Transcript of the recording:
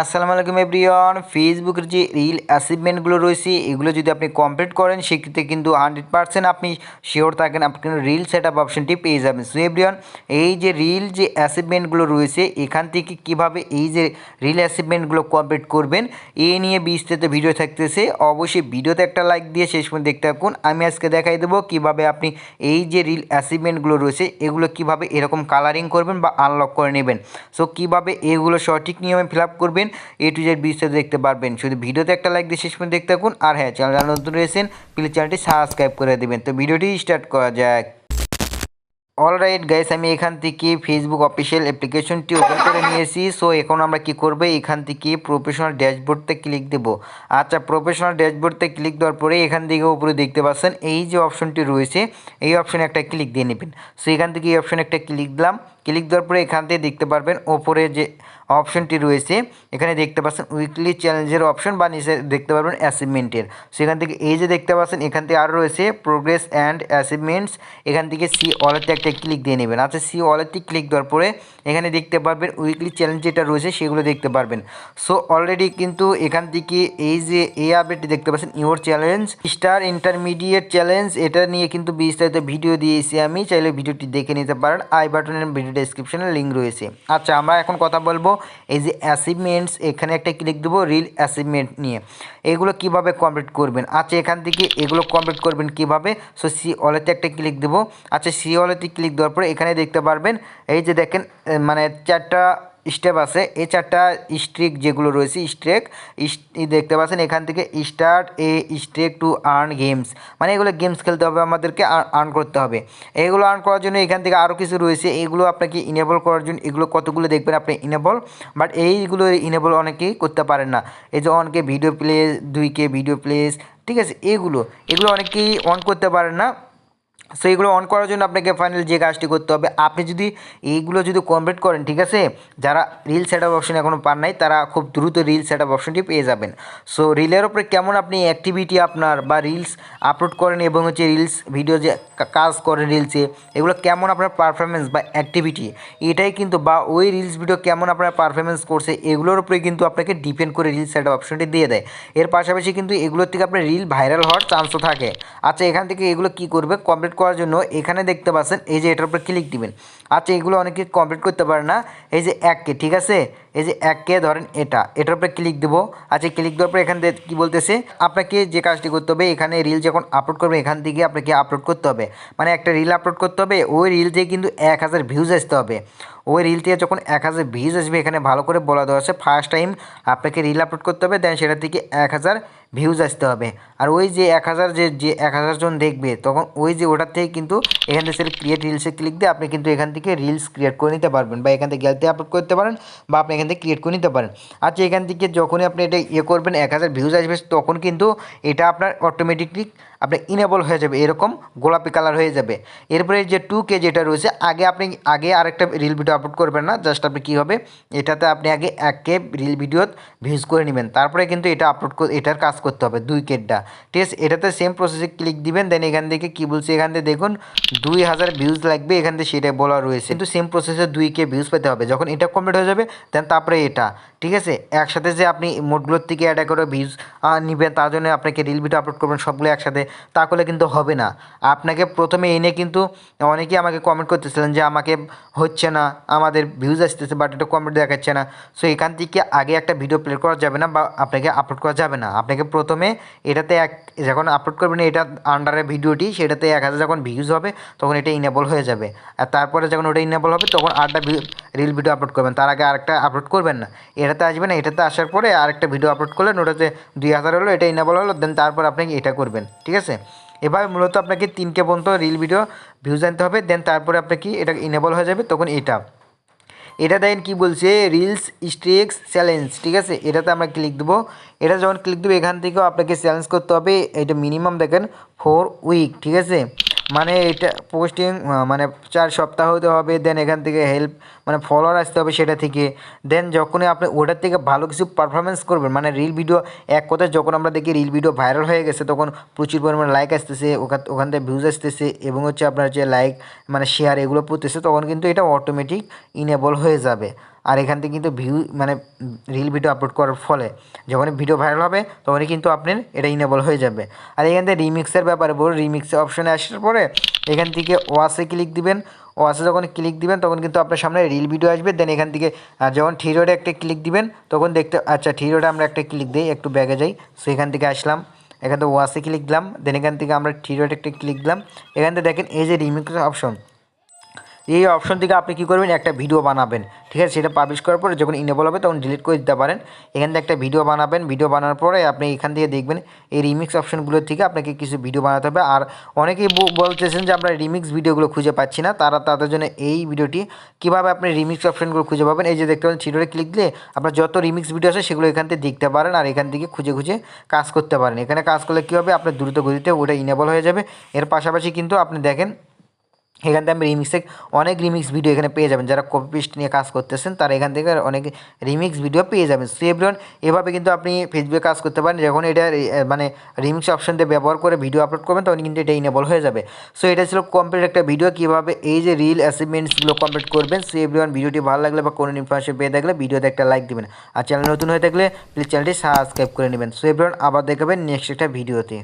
আসসালামু আলাইকুম এভরিওয়ান। ফেসবুকের যে রিল অ্যাচিভমেন্টগুলো রয়েছে, এগুলো যদি আপনি কমপ্লিট করেন, সেক্ষেত্রে কিন্তু হান্ড্রেড পার্সেন্ট আপনি শিওর থাকেন আপনি কিন্তু রিল সেট আপ অপশনটি পেয়ে যাবেন। সো এভরিওয়ান এই যে রিল যে অ্যাচিভমেন্টগুলো রয়েছে, এখান থেকে কীভাবে এই যে রিল অ্যাচিভমেন্টগুলো কমপ্লিট করবেন, এ নিয়ে বিস্তারিত ভিডিও থাকতেছে। অবশ্যই ভিডিওতে একটা লাইক দিয়ে শেষ পর্যন্ত দেখতে থাকুন। আমি আজকে দেখাই দেবো কীভাবে আপনি এই যে রিল অ্যাচিভমেন্টগুলো রয়েছে, এগুলো কীভাবে এরকম কালারিং করবেন বা আনলক করে নেবেন। সো কীভাবে এগুলো সঠিক নিয়মে ফিল আপ করবেন এ টু জেড বিস্তারিত দেখতে পারবেন। শুধু ভিডিওতে একটা লাইক দিয়ে শেষ পর্যন্ত দেখতে থাকুন। আর হ্যাঁ চ্যানেল নতুন রয়েছেন প্লিজ চ্যানেলটি সাবস্ক্রাইব করে দেবেন। তো ভিডিওটি স্টার্ট করা যাক। অলরাইট গাইস আমি এখান থেকে ফেসবুক অফিসিয়াল অ্যাপ্লিকেশনটি ওপেন করে নিয়েছি। সো এখন আমরা কি করব? এখান থেকে প্রফেশনাল ড্যাশবোর্ডতে ক্লিক দেব। আচ্ছা প্রফেশনাল ড্যাশবোর্ডতে ক্লিক দেওয়ার পরে এখান থেকে উপরে দেখতে পাচ্ছেন, এই যে অপশনটি রয়েছে, এই অপশনে একটা ক্লিক দিয়ে নেবেন। সো এখান থেকে এই অপশনে একটা ক্লিক দিলাম। ক্লিক দেওয়ার পরে এখান থেকে দেখতে পারবেন, ওপরে যে অপশনটি রয়েছে। এখানে দেখতে পাচ্ছেন উইকলি চ্যালেঞ্জের অপশন বা নিচে দেখতে পারবেন অ্যাচিভমেন্টের সেখান থেকে এই যে দেখতে পাচ্ছেন, এখান থেকে আরও রয়েছে প্রোগ্রেস অ্যান্ড অ্যাচিভমেন্টস এখান থেকে সি অলেতে একটা ক্লিক দিয়ে নেবেন। আচ্ছা সি অলেতে ক্লিক দেওয়ার পরে এখানে দেখতে পারবেন উইকলি চ্যালেঞ্জ যেটা রয়েছে, সেগুলো দেখতে পারবেন। সো অলরেডি কিন্তু এখান থেকে এই যে এই আপডেটটি দেখতে পাচ্ছেন your challenge star intermediate challenge এটা নিয়ে কিন্তু বিস্তারিত ভিডিও দিয়েছি আমি। চাইলে ভিডিওটি দেখে নিতে পারেন। আই বাটনের ভিডিও ডেসক্রিপশনে লিঙ্ক রয়েছে। আচ্ছা আমরা এখন কথা বলব এই যে অ্যাচিভমেন্টস এখানে একটা ক্লিক দেবো রিল অ্যাচিভমেন্ট নিয়ে। এগুলো কীভাবে কমপ্লিট করবেন? আচ্ছা এখান থেকে এগুলো কমপ্লিট করবেন কীভাবে? সো সি অলেতে একটা ক্লিক দেবো। আচ্ছা সি অলেতে ক্লিক দেওয়ার পরে এখানে দেখতে পারবেন, এই যে দেখেন মানে চারটা স্টেপ আছে। এই চারটা স্ট্রিক যেগুলো রয়েছে, স্ট্রেক দেখতে পাচ্ছেন এখান থেকে start, A, streak to earn games. মানে এগুলো গেমস খেলতে হবে, আমাদেরকে আর্ন করতে হবে। এগুলো আর্ন করার জন্য এখান থেকে আরও কিছু রয়েছে। এগুলো আপনাকে ইনেবল করার জন্য, এগুলো কতগুলো দেখবেন আপনি ইনেবল বাট এইগুলো ইনেবল অনেকেই করতে পারেন না। এই যে অনকে ভিডিও প্লেস দুইকে ভিডিও প্লেস ঠিক আছে? এগুলো এগুলো অনেকেই অন করতে পারেন না। সো এগুলো অন করার জন্য আপনাকে ফাইনাল যে কাজটি করতে হবে, আপনি যদি এইগুলো যদি কমপ্লিট করেন, ঠিক আছে? যারা রিল সেট আপ অপশন এখনও পান নাই, তারা খুব দ্রুত রিল সেট আপ অপশনটি পেয়ে যাবেন। সো রিলের ওপরে কেমন আপনি অ্যাক্টিভিটি আপনার বা রিলস আপলোড করেন এবং হচ্ছে রিলস ভিডিও যে কাজ করেন রিলসে এগুলো কেমন আপনার পারফরমেন্স বা অ্যাক্টিভিটি এটাই কিন্তু বা ওই রিলস ভিডিও কেমন আপনার পারফরমেন্স করছে, এগুলোর উপরে কিন্তু আপনাকে ডিপেন্ড করে রিল সেট আপ অপশনটি দিয়ে দেয়। এর পাশাপাশি কিন্তু এগুলোর থেকে আপনার রিল ভাইরাল হওয়ার চান্সও থাকে। আচ্ছা এখান থেকে এগুলো কি করবে? কমপ্লিট করার জন্য এখানে দেখতে পাচ্ছেন, এই যে এটার উপর ক্লিক দিবেন। আচ্ছা এগুলো অনেকে কমপ্লিট করতে পারে না। এই যে এককে ঠিক আছে? এই যে এককে ধরেন এটা। এটার উপরে ক্লিক দেবো। আচ্ছা ক্লিক দেওয়ার পর এখান থেকে কী বলতেছে? আপনাকে যে কাজটি করতে হবে, এখানে রিল যখন আপলোড করবে এখান থেকে আপনাকে আপলোড করতে হবে। মানে একটা রিল আপলোড করতে হবে, ওই রিল থেকে কিন্তু এক হাজার ভিউজ আসতে হবে। ওই রিল থেকে যখন এক হাজার ভিউজ আসবে, এখানে ভালো করে বলা দেওয়া আছে ফার্স্ট টাইম আপনাকে রিল আপলোড করতে হবে দেন সেটা থেকে এক হাজার ভিউজ আসতে হবে। আর ওই যে এক হাজার যে যে এক হাজার জন দেখবে, তখন ওই যে ওটার থেকে কিন্তু এখান থেকে ক্রিয়েট রিলসে ক্লিক দিয়ে আপনি কিন্তু এখান থেকে রিলস ক্রিয়েট করে নিতে পারবেন বা এখান থেকে গ্যালতে আপলোড করতে পারেন বা আপনি এখান থেকে ক্রিয়েট করে নিতে পারেন। আচ্ছা এখান থেকে যখনই আপনি এটা ইয়ে করবেন, এক হাজার ভিউজ আসবে, তখন কিন্তু এটা আপনার অটোমেটিকলি আপনার ইনেবল হয়ে যাবে, এরকম গোলাপি কালার হয়ে যাবে। এরপরে যে টু কে যেটা রয়েছে, আগে আপনি, আগে আরেকটা রিল ভিডিও আপলোড করবেন না জাস্ট আপনি কী হবে, এটাতে আপনি আগে এক কে রিল ভিডিও ভিউজ করে নেবেন। তারপরে কিন্তু এটা আপলোড এটার কাজ করতে হবে দুই কেটটা ঠিক আছে, এটাতে সেম প্রসেসে ক্লিক দিবেন দেন এখান থেকে কী বলছে, এখান থেকে দেখুন, দুই হাজার ভিউজ লাগবে, এখান থেকে সেটা বলা রয়েছে। কিন্তু সেম প্রসেসে দুই কে ভিউজ পেতে হবে। যখন এটা কমপ্লিট হয়ে যাবে দেন তারপরে এটা। ঠিক আছে, একসাথে যে আপনি মোডগুলোর থেকে অ্যাড করে ভিউজ নেবেন, তার জন্য আপনাকে রিল ভিডিও আপলোড করবেন, সবগুলো একসাথে তা করলে কিন্তু হবে না। আপনাকে প্রথমে এনে কিন্তু অনেকেই আমাকে কমেন্ট করতেছিলেন যে আমাকে হচ্ছে না, আমাদের ভিউজ আসতেছে বাট এটা কমেন্ট দেখাচ্ছে না। সো এখান থেকে আগে একটা ভিডিও প্লে করা যাবে না বা আপনাকে আপলোড করা যাবে না। আপনাকে প্রথমে এটাতে এক, যখন আপলোড করবেন এটা আন্ডারে ভিডিওটি সেটাতে এক হাজার যখন ভিউজ হবে, তখন এটা ইনেবল হয়ে যাবে। আর তারপরে যখন ওটা ইনেবল হবে, তখন আটটা রিল ভিডিও আপলোড করবেন। তার আগে আরেকটা আপলোড করবেন না। এটাতে আসবে না এটাতে আসার পরে আরেকটা ভিডিও আপলোড করলেন ওটাতে দুই হাজার হলো, এটা ইনেবল হলো দেন তারপর আপনি এটা করবেন, ঠিক আছে? এভাবে মূলত আপনাকে তিনকে পর্যন্ত রিল ভিডিও ভিউজ আনতে হবে দেন তারপরে আপনাকে এটা ইনেবল হয়ে যাবে, তখন এটা। এটা দেখেন কি বলছে রিলস স্ট্রিক্স চ্যালেঞ্জ ঠিক আছে? এটাতে আমরা ক্লিক দেবো। এটা যখন ক্লিক দেবো, এখান থেকেও আপনাকে চ্যালেঞ্জ করতে হবে, এটা মিনিমাম দেখেন ফোর উইক ঠিক আছে? মানে এটা পোস্টিং মানে চার সপ্তাহ হতে হবে দেন এখান থেকে হেল্প মানে ফলোয়ার আসতে হবে সেটা থেকে। দেন যখনই আপনি ওটার থেকে ভালো কিছু পারফরমেন্স করবেন মানে রিল ভিডিও এক কথায় যখন আমরা দেখি রিল ভিডিও ভাইরাল হয়ে গেছে, তখন প্রচুর পরিমাণে লাইক আসতেছে, ওখান ওখান থেকে ভিউজ আসতেছে, এবং হচ্ছে আপনার যে লাইক মানে শেয়ার এগুলো পড়তেছে, তখন কিন্তু এটা অটোমেটিক ইনেবল হয়ে যাবে। আর এখান থেকে কিন্তু ভিউ মানে রিল ভিডিও আপলোড করার ফলে যখনই ভিডিও ভাইরাল হবে, তখনই কিন্তু আপনার এটা ইনেবল হয়ে যাবে। আর এখান থেকে রিমিক্সের ব্যাপারে বলুন রিমিক্সের অপশনে আসার পরে এখান থেকে ওয়াসে ক্লিক দিবেন। ওয়াসে যখন ক্লিক দিবেন, তখন কিন্তু আপনার সামনে রিল ভিডিও আসবে। দেন এখান থেকে যখন থ্রি রোডে একটা ক্লিক দিবেন, তখন দেখতে আচ্ছা থ্রি রোডে আমরা একটা ক্লিক দিই, একটু ব্যাগে যাই। সো এখান থেকে আসলাম। এখান থেকে ওয়াসে ক্লিক দিলাম। দেন এখান থেকে আমরা থ্রি রোডে একটা ক্লিক দিলাম। এখান থেকে দেখেন, এই যে রিমিক্স অপশন এই অপশন থেকে আপনি কী করবেন? একটা ভিডিও বানাবেন। ঠিক আছে? সেটা পাবলিশ করার পরে যখন ইনেবল হবে, তখন ডিলিট করে দিতে পারেন। এখান থেকে একটা ভিডিও বানাবেন। ভিডিও বানানোর পরে আপনি এখান থেকে দেখবেন, এই রিমিক্স অপশনগুলোর থেকে আপনাকে কিছু ভিডিও বানাতে হবে। আর অনেকেই বলতেছেন যে, আমরা রিমিক্স ভিডিওগুলো খুঁজে পাচ্ছি না। তারা তাদের জন্য এই ভিডিওটি কীভাবে আপনি রিমিক্স অপশনগুলো খুঁজে পাবেন? এই যে দেখতে পাচ্ছেন চিটোরে ক্লিক দিলে আপনার যত রিমিক্স ভিডিও আছে, সেগুলো এখান থেকে দেখতে পারেন আর এখান থেকে খুঁজে খুঁজে কাজ করতে পারেন। এখানে কাজ করলে কী হবে? আপনার দ্রুত গতিতে ওটা ইনেবল হয়ে যাবে। এর পাশাপাশি কিন্তু আপনি দেখেন এখান থেকে আমি রিমিক্সে অনেক রিমিক্স ভিডিও এখানে পেয়ে যাবেন। যারা কপি পেস্ট নিয়ে কাজ করতেছেন, তারা এখান থেকে অনেক রিমিক্স ভিডিও পেয়ে যাবেন। সো এভরিওয়ান এভাবে কিন্তু আপনি ফেসবুকে কাজ করতে পারেন। যখন এটা মানে রিমিক্স অপশন দিয়ে ব্যবহার করে ভিডিও আপলোড করবেন, তখন কিন্তু এটা ইনেবল হয়ে যাবে। সো এটা ছিল কমপ্লিট একটা ভিডিও কীভাবে এই যে রিল অ্যাচিভমেন্টসগুলো কমপ্লিট করবেন সো এভরিওয়ান ভিডিওটি ভালো লাগলে বা কোনো ইনফরমেশন পেয়ে থাকলে ভিডিওতে একটা লাইক দিবেন। আর চ্যানেল নতুন হয়ে থাকলে প্লিজ চ্যানেলটি সাবস্ক্রাইব করে নেবেন। সো এভরিওয়ান আবার দেখাবেন নেক্সট একটা ভিডিওতে